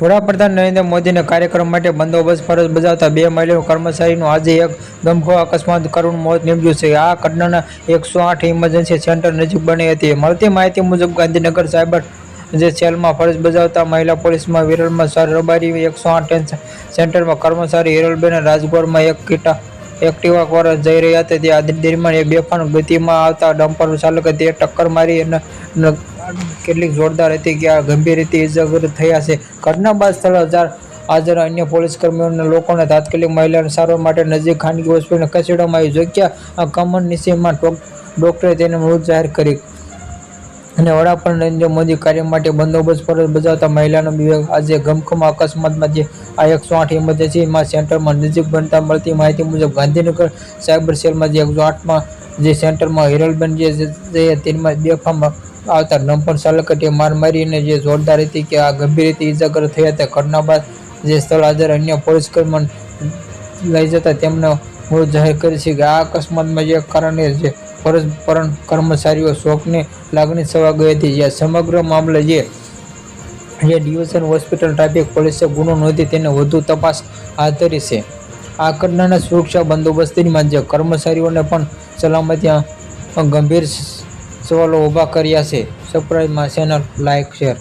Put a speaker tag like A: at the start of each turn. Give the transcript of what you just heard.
A: વડાપ્રધાન નરેન્દ્ર મોદીના કાર્યક્રમ માટે બંદોબસ્ત ફરજ બજાવતા બે મહિલા કર્મચારીનું આજે એક ગમખો અકસ્માત કરુણ મોત નીપજ્યું છે. આ ઘટનાના એકસો આઠ ઇમરજન્સી સેન્ટર નજીક બની હતી. મળતી માહિતી મુજબ ગાંધીનગર સાયબર જે સેલમાં ફરજ બજાવતા મહિલા પોલીસમાં વિરલમાં સર રબારી એકસો આઠ સેન્ટરમાં કર્મચારી હિરલબેન રાજગોરમાં એક કીટા એક્ટિવા પર જઈ રહ્યા હતા. તે દરમિયાન એ બેફાન ગતિમાં આવતા ડમ્પર ચાલકે તે ટક્કર મારી અને કેટલીક જોરદાર હતી કે આ ગંભીર રીતે ઇજાગ્રસ્ત થયા છે. ઘટના બાદ સ્થળ હજાર હાજર અન્ય પોલીસ કર્મીઓને લોકોને તાત્કાલિક મહિલાને સારવાર માટે નજીક ખાનગી હોસ્પિટલ ખસેડવામાં આવી જગ્યા કમન નિસીમાં ડોક્ટરે તેને મૃત જાહેર કરી અને વડાપ્રધાન નરેન્દ્ર મોદી કાર્ય માટે બંદોબસ્ત ફરજ બજાવતા મહિલાનો વિવેક આજે ગમખમા અકસ્માતમાં જે આ એકસો આઠ ઇમરજન્સીમાં સેન્ટરમાં નજીક બનતા મળતી માહિતી મુજબ ગાંધીનગર સાયબર સેલમાં જે એકસો આઠમાં જે સેન્ટરમાં હિરલબેન જે તેમાં બેફામ આવતા ડમ્પર ચાલકે માર મારીને જે જોરદાર હતી કે આ ગંભીર રીતે ઇજાગ્રસ્ત થયા હતા. ઘટના બાદ જે સ્થળ હાજર અન્ય પોલીસ લઈ જતા તેમને મૃત જાહેર કરી છે કે આ અકસ્માતમાં જે કારણે જે ફરજ પરણ કર્મચારીઓ શોકની લાગણી સવા ગઈ હતી. જે સમગ્ર મામલે જે જે ડિવિઝન હોસ્પિટલ ટ્રાફિક પોલીસે ગુનો નોંધી તેને વધુ તપાસ હાથ ધરી છે. આ ઘટનાના સુરક્ષા બંદોબસ્તીમાં જે કર્મચારીઓને પણ સલામતી ગંભીર સવાલો ઊભા કર્યા છે. સપ્રાઇઝમાં ચેનલ લાઇક શેર